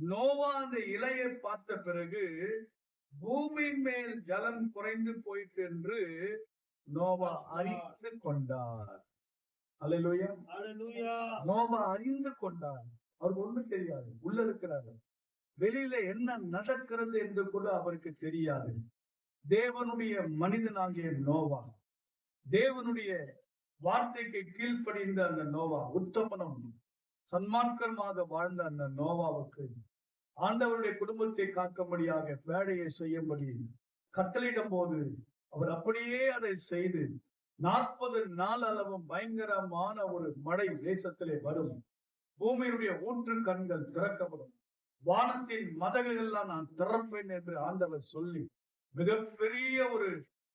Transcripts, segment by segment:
நோவா அந்த இலையை பார்த்த பிறகு பூமியின் மேல் ஜலம் குறைந்து போயிற்று என்று நோவா அறிந்து கொண்டார். ஹalleluya நோவா அறிந்து கொண்டார். அவருக்கு ஒண்ணும் தெரியாது. உள்ள இருக்கிறாரு. வெளியில என்ன நடக்கிறது என்று கூட அவருக்கு தெரியாது. தேவனுடைய மனிதனாகிய நோவா. தேவனுடைய வார்த்தைக்கு கீழ்ப்படிந்த அந்த நோவா. உத்தமனம். சன்மார்க்கமாக வாழ்ந்த அந்த நோவாவுக்கு ஆண்டவருடைய குடும்பத்தை காக்கும்படியாக வேலையை செய்யும்படி கட்டளையிடும் போது அவர் அப்படியே அதை செய்து நாற்பது நாள் அளவும் பயங்கரமான ஒரு மழை தேசத்திலே வரும். பூமியினுடைய ஊற்று கண்கள் திறக்கப்படும். வானத்தின் மதகுகள்லாம் நான் திறப்பேன் என்று ஆண்டவர் சொல்லி மிகப்பெரிய ஒரு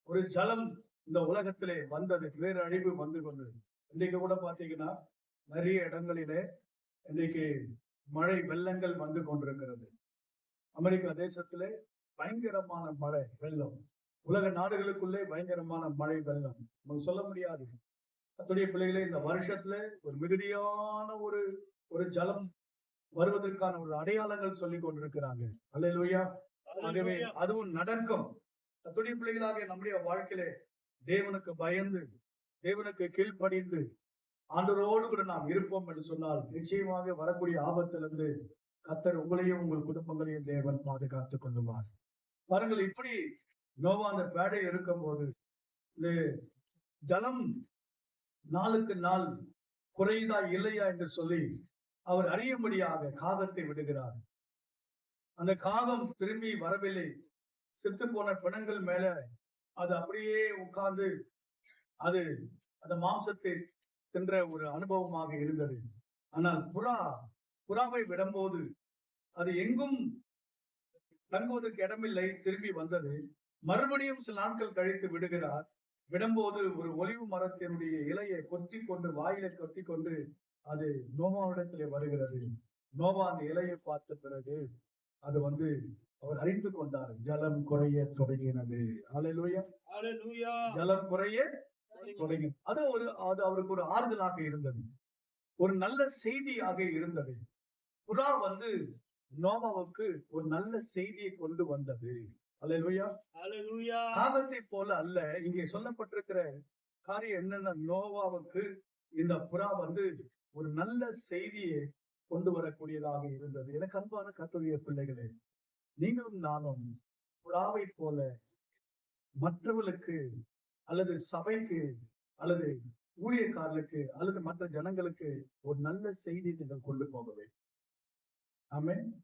ஒரு ஜலம் இந்த உலகத்திலே வந்தது. வேறு அழிவு வந்து கொண்டது. இன்னைக்கு கூட பாத்தீங்கன்னா நிறைய இடங்களிலே இன்னைக்கு மழை வெள்ளங்கள் வந்து கொண்டிருக்கிறது. அமெரிக்கா தேசத்திலே பயங்கரமான மழை வெள்ளம். உலக நாடுகளுக்குள்ளே பயங்கரமான மழை வெள்ளம். நமக்கு சொல்ல முடியாது. அத்துடைய பிள்ளைகளே இந்த வருஷத்துல ஒரு மிகுதியான ஒரு ஒரு ஜலம் வருவதற்கான ஒரு அடையாளங்கள் சொல்லி கொண்டிருக்கிறாங்க அல்லேலூயா. ஆகவே அதுவும் நடக்கும். கத்துடைய பிள்ளைகளாக நம்முடைய வாழ்க்கையிலே தேவனுக்கு பயந்து தேவனுக்கு கீழ்ப்படிந்து ஆண்டரோடு கூட நாம் இருப்போம் என்று சொன்னால் நிச்சயமாக வரக்கூடிய ஆபத்திலிருந்து கத்தர் உங்களையும் உங்கள் குடும்பங்களையும் தேவன் பாதுகாத்துக் கொள்ளுவார். பாருங்கள் இப்படி நோவா அந்த பேடை இருக்கும்போது இது ஜலம் நாளுக்கு நாள் குறையுதா இல்லையா என்று சொல்லி அவர் அறியும்படியாக காகத்தை விடுகிறார். அந்த காகம் திரும்பி வரவில்லை. செத்து போன பிணங்கள் மேல அது அப்படியே உட்கார்ந்து அது அந்த மாம்சத்தை தின்ற ஒரு அனுபவமாக இருந்தது. ஆனால் புறா புறாவை விடும்போது அது எங்கும் தங்குவதற்கு இடமில்லை திரும்பி வந்தது. மறுபடியும் சில நாட்கள் கழித்து விடுகிறார். விடும்போது ஒரு ஒலிவு மரத்தினுடைய இலையை கொத்தி கொண்டு வாயிலை கொத்தி கொண்டு அது நோவாவிடத்திலே வருகிறது. நோவா அந்த இலையை பார்த்த பிறகு அது வந்து அவர் அறிந்து கொண்டார் ஜலம் குறைய தொடங்கினது. ஜலம் குறைய தொடங்கி அது ஒரு அது அவருக்கு ஒரு ஆறுதலாக இருந்தது. ஒரு நல்ல செய்தியாக இருந்தது. புறா வந்து நோவாவுக்கு ஒரு நல்ல செய்தியை கொண்டு வந்தது. காகத்தை போல அல்ல இங்கே சொல்லப்பட்டிருக்கிற காரியம் என்னன்னா நோவாவுக்கு இந்த புறா வந்து ஒரு நல்ல செய்தியை கொண்டு வரக்கூடியதாக இருந்தது. எனக்கு அன்பான கத்துடைய பிள்ளைகளே நீங்களும் நானும் புறாவை போல மற்றவர்களுக்கு அல்லது சபைக்கு அல்லது ஊழியக்காரர்களுக்கு அல்லது மற்ற ஜனங்களுக்கு ஒரு நல்ல செய்தியை நீங்கள் கொண்டு போக வேண்டும்.